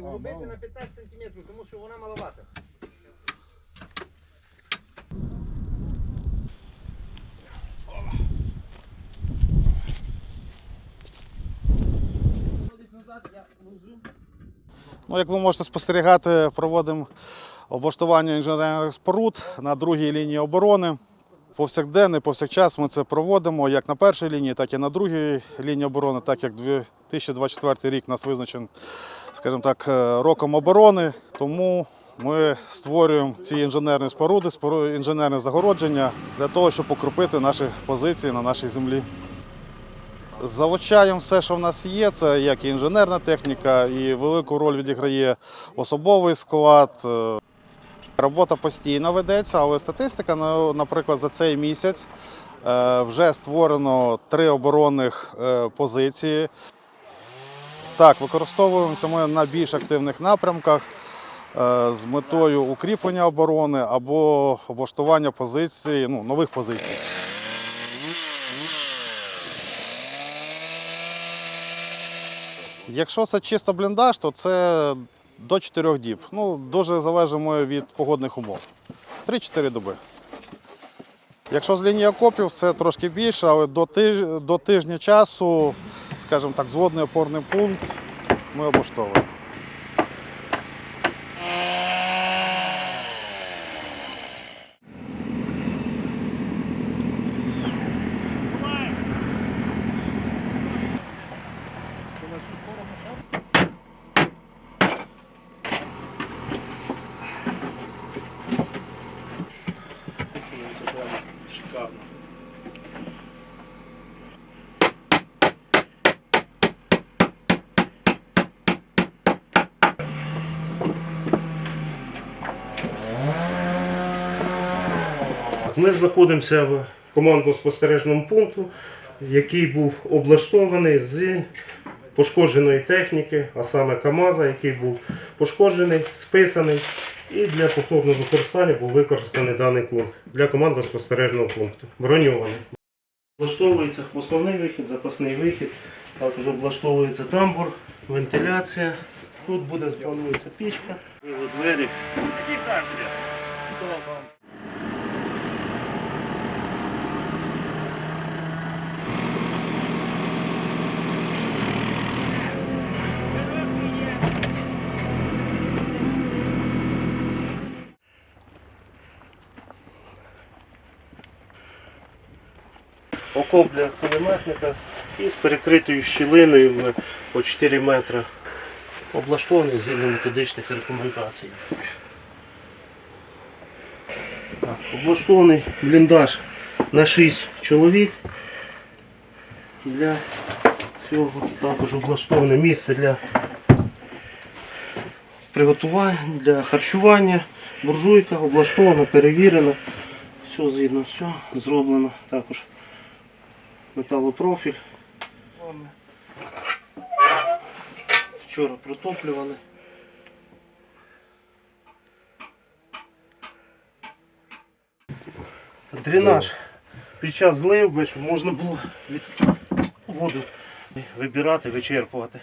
углубити на 15 см, тому що вона маловата. Ну, як ви можете спостерігати, проводимо облаштування інженерних споруд на другій лінії оборони. Повсякденно і повсякчас ми це проводимо як на першій лінії, так і на другій лінії оборони, так як 2024 рік нас визначений, скажімо так, е, роком оборони. Тому ми створюємо ці інженерні споруди, інженерне загородження для того, щоб покропити наші позиції на нашій землі. Залучаємо все, що в нас є. Це як і інженерна техніка, і велику роль відіграє особовий склад. Е, Робота постійно ведеться, але статистика, наприклад, за цей місяць е, вже створено три оборонних позиції. Так, використовуємося ми на більш активних напрямках е, з метою укріплення оборони або облаштування позицій, ну, нових позицій. Якщо це чисто бліндаж, то це до 4 діб. Ну, дуже залежимо від погодних умов. 3-4 доби. Якщо з лінії окопів, це трошки більше, але до, тиж... до тижня часу, скажімо так, зводний опорний пункт ми облаштовуємо. Ми знаходимося в командно-спостережному пункту, який був облаштований з пошкодженої техніки, а саме КАМАЗа, який був пошкоджений, списаний. І для повторного використання був використаний даний пункт для командно-спостережного пункту. Броньований. Облаштовується основний вихід, запасний вихід, також облаштовується тамбур, вентиляція. Тут буде планується пічка, двері. Окоп для кулеметника і з перекритою щілиною по 4 метри. Облаштований згідно методичних рекомендацій. Так, облаштований бліндаж на 6 чоловік. Для цього також облаштоване місце для приготування, для харчування, буржуйка облаштована, перевірена. Все згідно, все зроблено також металопрофіль. Вчора протоплювали. Дренаж під час злив, щоб можна було від воду вибирати, вичерпувати.